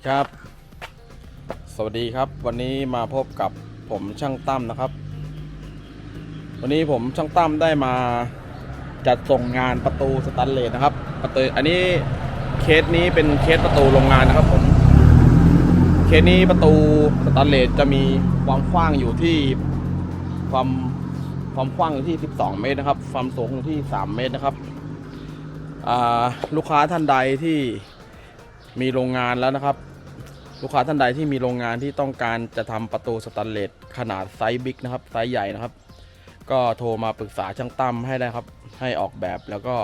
ดีครับ สวัสดีครับ วันนี้มาพบกับผมช่างตั้มนะครับ วันนี้ผมช่างตั้มได้มาจัดส่งงานประตูสแตนเลสนะครับ ประตูอันนี้เคสนี้เป็นเคสประตูโรงงานนะครับผม เคสนี้ประตูสแตนเลสจะมีความกว้างอยู่ที่ความความกว้างอยู่ที่ 12 เมตรนะครับ ความสูงอยู่ที่ 3 เมตรนะครับลูกค้าท่านใดที่มีโรงงานแล้วนะครับ ลูกค้าท่านใดที่มีโรงงานที่ต้องการจะทำประตูสแตนเลสขนาดไซส์บิ๊กนะครับไซส์ใหญ่นะครับ ก็โทรมาปรึกษาช่างตั้มให้ได้ครับ ให้ออกแบบแล้วก็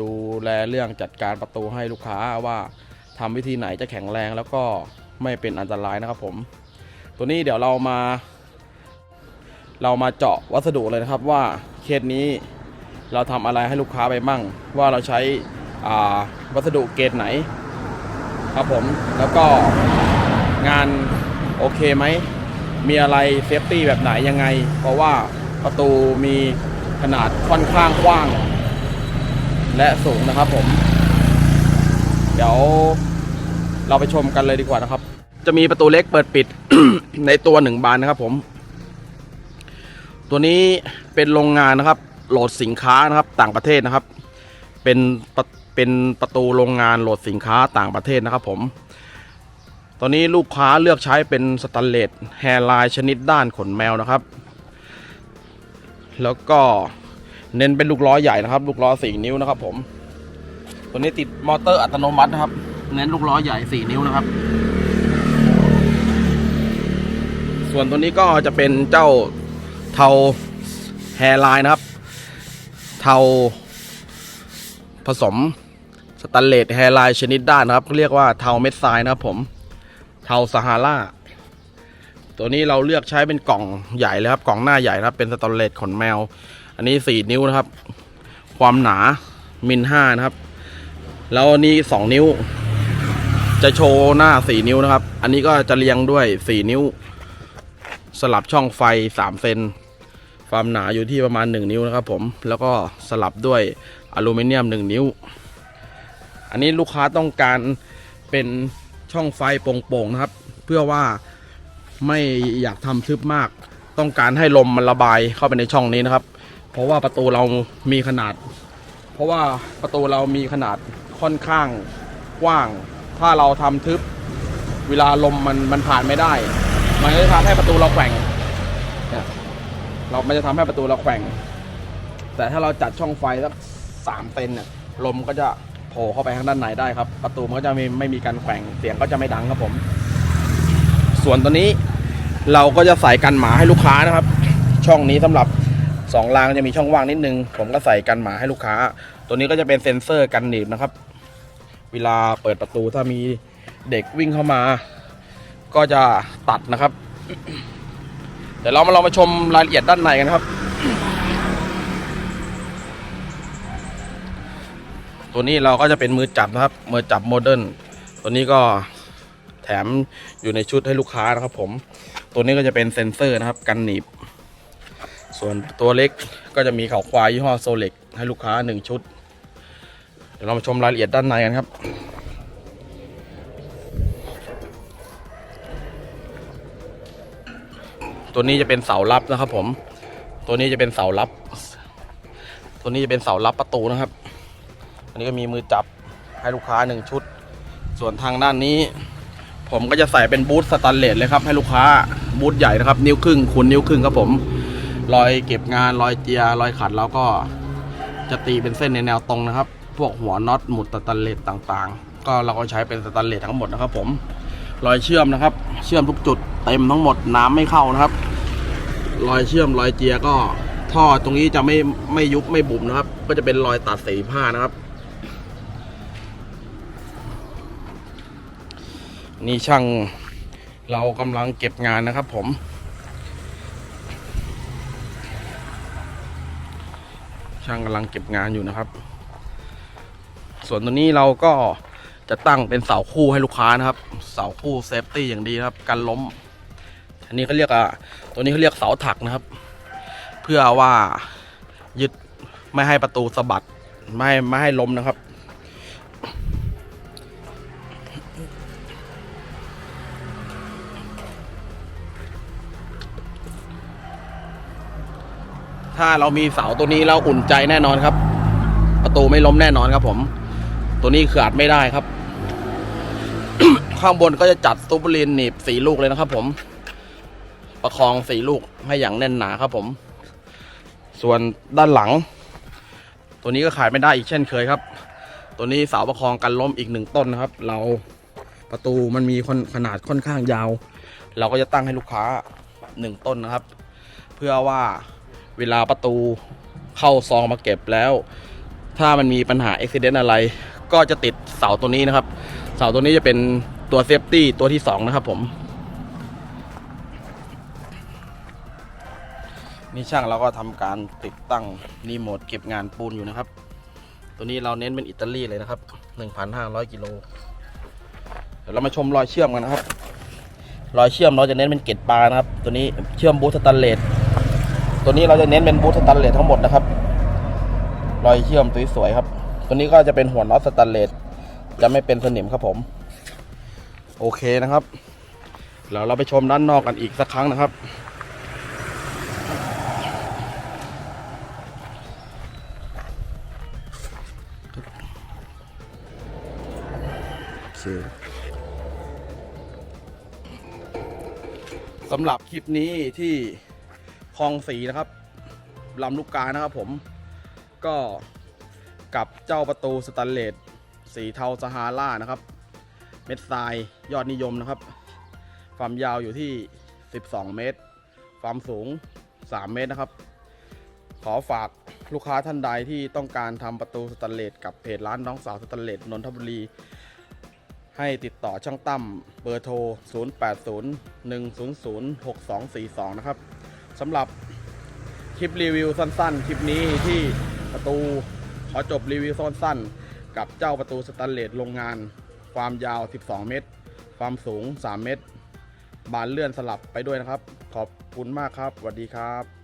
ดูแลเรื่องจัดการประตูให้ลูกค้าว่าทำวิธีไหนจะแข็งแรงแล้วก็ไม่เป็นอันตรายนะครับผม ตัวนี้เดี๋ยวเรามา เรามาเจาะวัสดุเลยนะครับว่าเคสนี้เราทำอะไรให้ลูกค้าไปมั่ง ว่าเราใช้วัสดุเกรดไหนครับผมแล้วก็ งานโอเคไหม มีอะไรเซฟตี้แบบไหนยังไง เพราะว่าประตูมีขนาดค่อนข้างกว้าง และสูงนะครับผม เดี๋ยวเราไปชมกันเลยดีกว่านะครับ จะมีประตูเล็กเปิดปิด ในตัวหนึ่งบานนะครับผม ตัวนี้เป็นโรงงานนะครับ โหลดสินค้านะครับ ต่างประเทศนะครับ เป็นเป็นประตูโรงงานโหลดสินค้าต่างประเทศนะครับ ผม ตอนนี้ลูกค้าเลือกใช้เป็นสแตันเลสแฮร์ไลน์ชนิดด้านขนแมวนะครับ แล้วก็เน้นเป็นลูกล้อใหญ่นะครับ ลูกล้อ 4 นิ้วนะครับ ผม ตัวนี้ติดมอเตอร์อัตโนมัตินะครับ เน้นลูกล้อใหญ่ 4 นิ้วนะครับ ส่วนตัวนี้ก็จะเป็นเจ้าเทาแฮร์ไลน์นะครับ เทาผสมสแตันเลสแฮร์ไลน์ชนิดด้านนะครับเรียกว่าเทาเม็ดทรายนะครับผม เทาซาฮาราตัวนี้เราเลือกใช้เป็นกล่องใหญ่เลยครับ กล่องหน้าใหญ่ครับเป็นสแตันเลสขนแมว อันนี้4นิ้วนะครับ ความหนามิลห้านะครับ แล้วอันนี้2นิ้ว จะโชว์หน้า4นิ้วนะครับ อันนี้ก็จะเรียงด้วย4นิ้ว สลับช่องไฟ3เซนความหนาอยู่ที่ประมาณ1นิ้วนะครับ ผมแล้วก็สลับด้วยอลูมิเนียม1นิ้ว อันนี้ลูกค้าต้องการเป็น ช่องไฟโป่งๆนะครับ เพื่อว่าไม่อยากทำทึบมาก ต้องการให้ลมมันระบายเข้าไปในช่องนี้นะครับ เพราะว่าประตูเรามีขนาด เพราะว่าประตูเรามีขนาดค่อนข้างกว้าง ถ้าเราทำทึบ เวลาลมมันมันผ่านไม่ได้ มันจะทำให้ประตูเราแกว่งเนี่ยเรามันจะทำให้ประตูเราแกว่ง แต่ถ้าเราจัดช่องไฟสักสามเซนเนี่ยลมก็จะ โผล่เข้าไปข้างด้านในได้ครับ ประตูมันก็จะไม่ไม่มีการแกว่งเสียงก็จะไม่ดังครับผม ส่วนตัวนี้เราก็จะใส่กันหมาให้ลูกค้านะครับ ช่องนี้สำหรับสองรางจะมีช่องว่างนิดนึง ผมก็ใส่กันหมาให้ลูกค้า ตัวนี้ก็จะเป็นเซ็นเซอร์กันหนีบนะครับ เวลาเปิดประตูถ้ามีเด็กวิ่งเข้ามา ก็จะตัดนะครับ เดี๋ยวเรามาลองมาชมรายละเอียดด้านในกันครับ ตัวนี้เราก็จะเป็นมือจับนะครับ มือจับโมเดิร์นตัวนี้ก็แถมอยู่ในชุดให้ลูกค้านะครับ ผม ตัวนี้ก็จะเป็นเซ็นเซอร์นะครับ กันหนีบ ส่วนตัวเล็กก็จะมีเขาควายยี่ห้อโซเล็กให้ลูกค้าหนึ่งชุด เดี๋ยวเรามาชมรายละเอียดด้านในกันครับตัวนี้จะเป็นเสาลับนะครับผม ตัวนี้จะเป็นเสาลับ ตัวนี้จะเป็นเสาลับประตูนะครับ อันนี้ก็มีมือจับให้ลูกค้าหนึ่งชุด ส่วนทางด้านนี้ ผมก็จะใส่เป็นบูธสแตนเลสเลยครับ ให้ลูกค้าบูธใหญ่นะครับ นิ้วครึ่งคูณนิ้วครึ่งครับผมรอยเก็บงานรอยเจียรอยขัดแล้วก็จะตีเป็นเส้นในแนวตรงนะครับ พวกหัวน็อตหมุดสแตนเลสต่างๆ ก็เราก็ใช้เป็นสแตนเลสทั้งหมดนะครับ ผมรอยเชื่อมนะครับ เชื่อมทุกจุดเต็มทั้งหมดน้ำไม่เข้านะครับรอยเชื่อมรอยเจียก็ท่อตรงนี้จะไม่ไม่ยุบไม่บุบนะครับ ก็จะเป็นรอยตัดสีผ้านะครับ นี่ช่างเรากำลังเก็บงานนะครับผม ช่างกำลังเก็บงานอยู่นะครับ ส่วนตัวนี้เราก็จะตั้งเป็นเสาคู่ให้ลูกค้านะครับ เสาคู่เซฟตี้อย่างดีครับกันล้ม อันนี้เขาเรียกอะตัวนี้เขาเรียกเสาถักนะครับ เพื่อว่ายึดไม่ให้ประตูสะบัดไม่ไม่ให้ล้มนะครับ ถ้าเรามีเสาตัวนี้เราอุ่นใจแน่นอนครับ ประตูไม่ล้มแน่นอนครับผม ตัวนี้ขาดไม่ได้ครับ ข้างบนก็จะจัดตูบลินหนีบสีลูกเลยนะครับ ผม ประคองสีลูกให้อย่างแน่นหนาครับ ผม ส่วนด้านหลัง ตัวนี้ก็ขายไม่ได้อีกเช่นเคยครับ ตัวนี้เสาประคองกันล้มอีกหนึ่งต้นนะครับ เราประตูมันมีนขนาดค่อนข้างยาว เราก็จะตั้งให้ลูกค้าหนึ่งต้นนะครับ เพื่อว่า เวลาประตูเข้าซองมาเก็บแล้ว ถ้ามันมีปัญหาอุบิเหตุอะไร ก็จะติดเสาตัวนี้นะครับ เสาตัวนี้จะเป็นตัวเซฟตี้ตัวที่สองนะครับผม นี่ช่างเราก็ทำการติดตั้งรีโมทเก็บงานปูนอยู่นะครับ ตัวนี้เราเน้นเป็นอิตาลีเลยนะครับ 1,500กิโลเดี๋ยวเรามาชมรอยเชื่อมกันนะครับ รอยเชื่อมเราจะเน้นเป็นเกล็ดปลานะครับ ตัวนี้เชื่อมบูสตันเลส ตัวนี้เราจะเน้นเป็นบูทสแตันเลสทั้งหมดนะครับรอยเชื่อมสวยๆครับ ตัวนี้ก็จะเป็นหัวน็อตสแตันเลสจะไม่เป็นสนิมครับผม โอเคนะครับเดี๋ยวเราไปชมด้านนอกกันอีกสักครั้งนะครับ สำหรับคลิปนี้ที่ คลองสีนะครับลำลูกกานะครับผมก็กับเจ้าประตูสแตนเลสสีเทาซาฮาร่านะครับ เม็ดทรายยอดนิยมนะครับ ความยาวอยู่ที่ 12 เมตร ความสูง 3 เมตรนะครับ ขอฝากลูกค้าท่านใดที่ต้องการทำประตูสแตนเลสกับเพจร้านน้องสาวสแตนเลสนนทบุรี ให้ติดต่อช่างตั้มเบอร์โทร 0801006242 นะครับ สำหรับคลิปรีวิวสั้นๆ คลิปนี้ที่ประตูขอจบรีวิวสั้นๆ กับเจ้าประตูสแตนเลสโรงงาน ความยาว 12 เมตร ความสูง 3 เมตร บานเลื่อนสลับไปด้วยนะครับ ขอบคุณมากครับสวัสดีครับ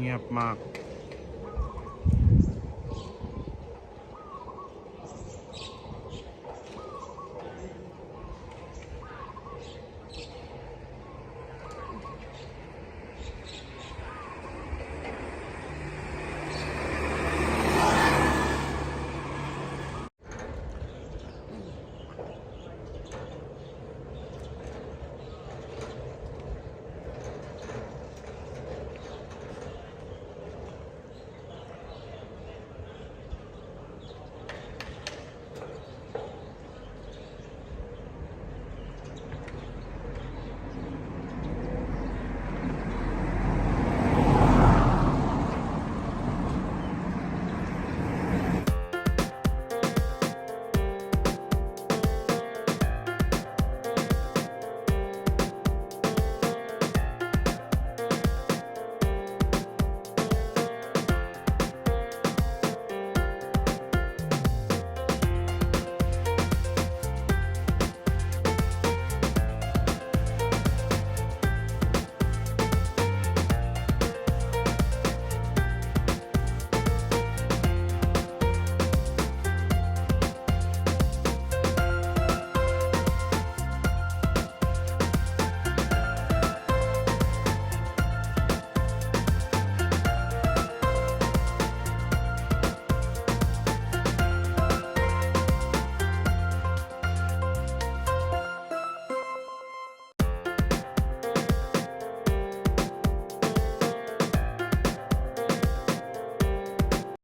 เงียบมาก